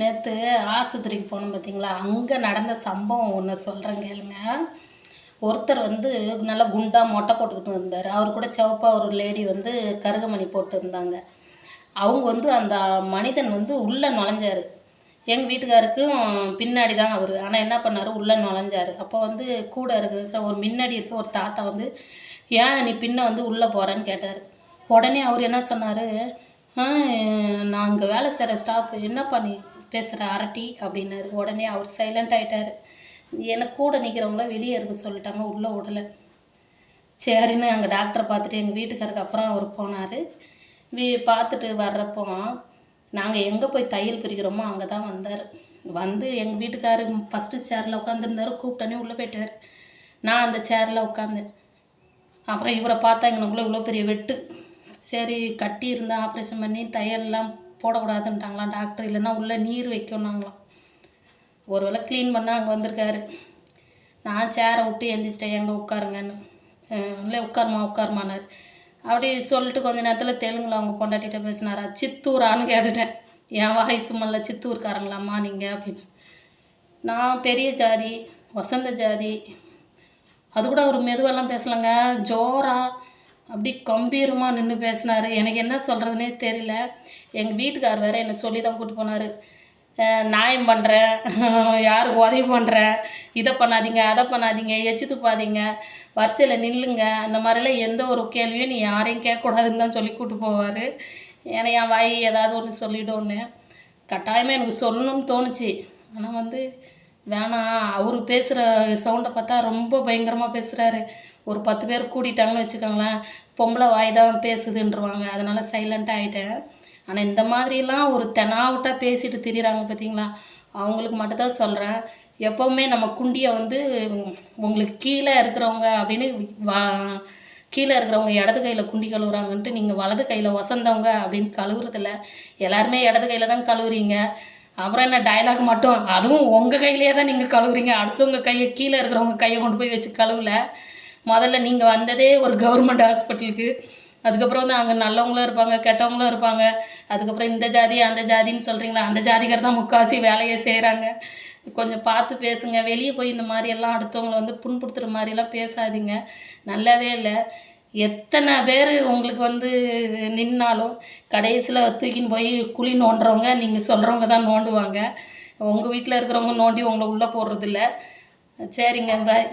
நேற்று ஆஸ்பத்திரிக்கு போனோம் பார்த்தீங்களா அங்கே நடந்த சம்பவம் ஒன்று சொல்கிறேன் கேளுங்க. ஒருத்தர் வந்து நல்லா குண்டாக மொட்டை போட்டுக்கிட்டு இருந்தார். அவர் கூட சிவப்பாக ஒரு லேடி வந்து கருகமணி போட்டு இருந்தாங்க. அவங்க வந்து அந்த மனிதன் வந்து உள்ளே நுழைஞ்சார். எங்கள் வீட்டுக்காருக்கும் பின்னாடி தான் அவர். ஆனால் என்ன பண்ணார்? உள்ளே நுழைஞ்சார். அப்போ வந்து கூட இருக்கிற ஒரு முன்னாடி இருக்க ஒரு தாத்தா வந்து ஏன் நீ பின்ன வந்து உள்ளே போகிறேன்னு கேட்டார். உடனே அவர் என்ன சொன்னார்? நான் இங்கே வேலை செய்கிற ஸ்டாஃப் என்ன பண்ணி பேசுகிற அரட்டி அப்படின்னாரு. உடனே அவர் சைலண்ட் ஆகிட்டார் எனக்கு கூட நிற்கிறவங்கள வெளியே இருக்க சொல்லிட்டாங்க உள்ளே விடலை சரின்னு அங்கே டாக்டரை பார்த்துட்டு எங்கள் வீட்டுக்காருக்கு அப்புறம் அவர் போனார். வீ பார்த்துட்டு வர்றப்போ நாங்கள் எங்கே போய் தையல் பிரிக்கிறோமோ அங்கே தான் வந்தார். வந்து எங்கள் வீட்டுக்காரு ஃபஸ்ட்டு சேரில் உட்காந்துருந்தாரு கூப்பிட்டோன்னே உள்ளே போயிட்டார். நான் அந்த சேரில் உட்காந்தேன் அப்புறம் இவரை பார்த்தா எங்களுக்குள்ளே இவ்வளோ பெரிய வெட்டு. சரி கட்டி இருந்தால் ஆப்ரேஷன் பண்ணி தையல்லாம் போடக்கூடாதுன்ட்டாங்களாம். டாக்டர் இல்லைன்னா உள்ளே நீர் வைக்கணுங்களாம் ஒரு வேளை க்ளீன் பண்ண அங்கே வந்திருக்காரு. நான் சேரை விட்டு எந்திரிச்சிட்டேன். எங்கே உட்காருங்கன்னு. இல்லை உட்காருமா உட்காருமானார் அப்படி சொல்லிட்டு கொஞ்ச நேரத்தில் தெலுங்கில் அவங்க பொண்டாட்டிகிட்ட பேசினாரா. சித்தூரான்னு கேட்டுட்டேன். என் வாய் சும்மல்ல சித்தூர்காரங்களாம்மா நீங்கள் அப்படின்னு. நான் பெரிய ஜாதி வசந்த ஜாதி அது கூட அவர் மெதுவெல்லாம் பேசலைங்க. ஜோராக அப்படி கம்பீரமாக நின்று பேசினார். எனக்கு என்ன சொல்கிறதுனே தெரியல. எங்கள் வீட்டுக்கார் வேறு என்னை சொல்லி தான் கூப்பிட்டு போனார் நியாயம் பண்ணுறேன் யாருக்கு உதவி பண்ணுறேன் இதை பண்ணாதீங்க அதை பண்ணாதீங்க எச்சு துப்பாதீங்க வரிசையில் நில்லுங்க. அந்த மாதிரிலாம் எந்த ஒரு கேள்வியும் நீ யாரையும் கேட்கக்கூடாதுன்னு தான் சொல்லி கூப்பிட்டு போவார். ஏன்னா என் வாய் ஏதாவது ஒன்று சொல்லிவிடும்னு கட்டாயமாக எனக்கு சொல்லணும்னு தோணுச்சு. ஆனால் வந்து வேணாம் அவர் பேசுகிற சவுண்டை பார்த்தா ரொம்ப பயங்கரமாக பேசுகிறாரு ஒரு பத்து பேர் கூட்டிட்டாங்கன்னு வச்சுக்கோங்களேன் பொம்பளை வாய் தான் பேசுதுன்றவாங்க. அதனால் சைலண்ட்டாக ஆகிட்டேன் ஆனால் இந்த மாதிரிலாம் ஒரு தெனாவட்டாக பேசிட்டு திரியிறாங்க பார்த்தீங்களா அவங்களுக்கு மட்டும்தான் சொல்கிறேன் எப்போவுமே நம்ம குண்டியை வந்து உங்களுக்கு கீழே இருக்கிறவங்க அப்படின்னு வா கீழே இருக்கிறவங்க இடது கையில் குண்டி கழுவுறாங்கன்ட்டு நீங்கள் வலது கையில் வசந்தவங்க அப்படின்னு கழுவுறதில்ல. எல்லாருமே இடது கையில் தான் கழுவுறீங்க. அப்புறம் என்ன டயலாக் மட்டும்? அதுவும் உங்கள் கையிலேயே தான் நீங்கள் கழுவுறீங்க. அடுத்தவங்க கையை கீழே இருக்கிறவங்க கையை கொண்டு போய் வச்சு கழுவல. முதல்ல நீங்கள் வந்ததே ஒரு கவர்மெண்ட் ஹாஸ்பிட்டலுக்கு அதுக்கப்புறம் வந்து அங்கே நல்லவங்களும் இருப்பாங்க கெட்டவங்களும் இருப்பாங்க. அதுக்கப்புறம் இந்த ஜாதி அந்த ஜாதின்னு சொல்கிறீங்களா அந்த ஜாதிக்கார் தான் முக்கால்வாசி வேலையை செய்கிறாங்க கொஞ்சம் பார்த்து பேசுங்க. வெளியே போய் இந்த மாதிரி எல்லாம் அடுத்தவங்களை வந்து புண்படுத்துகிற மாதிரிலாம் பேசாதீங்க. நல்லாவே இல்லை. எத்தனை பேர் உங்களுக்கு வந்து நின்னாலும் கடைசியில் தூக்கின்னு போய் குழி நோண்டுறவங்க நீங்கள் சொல்கிறவங்க தான் நோண்டுவாங்க. உங்கள் வீட்டில் இருக்கிறவங்க நோண்டி உங்களை உள்ளே போடுறதில்ல. சரிங்க பாய்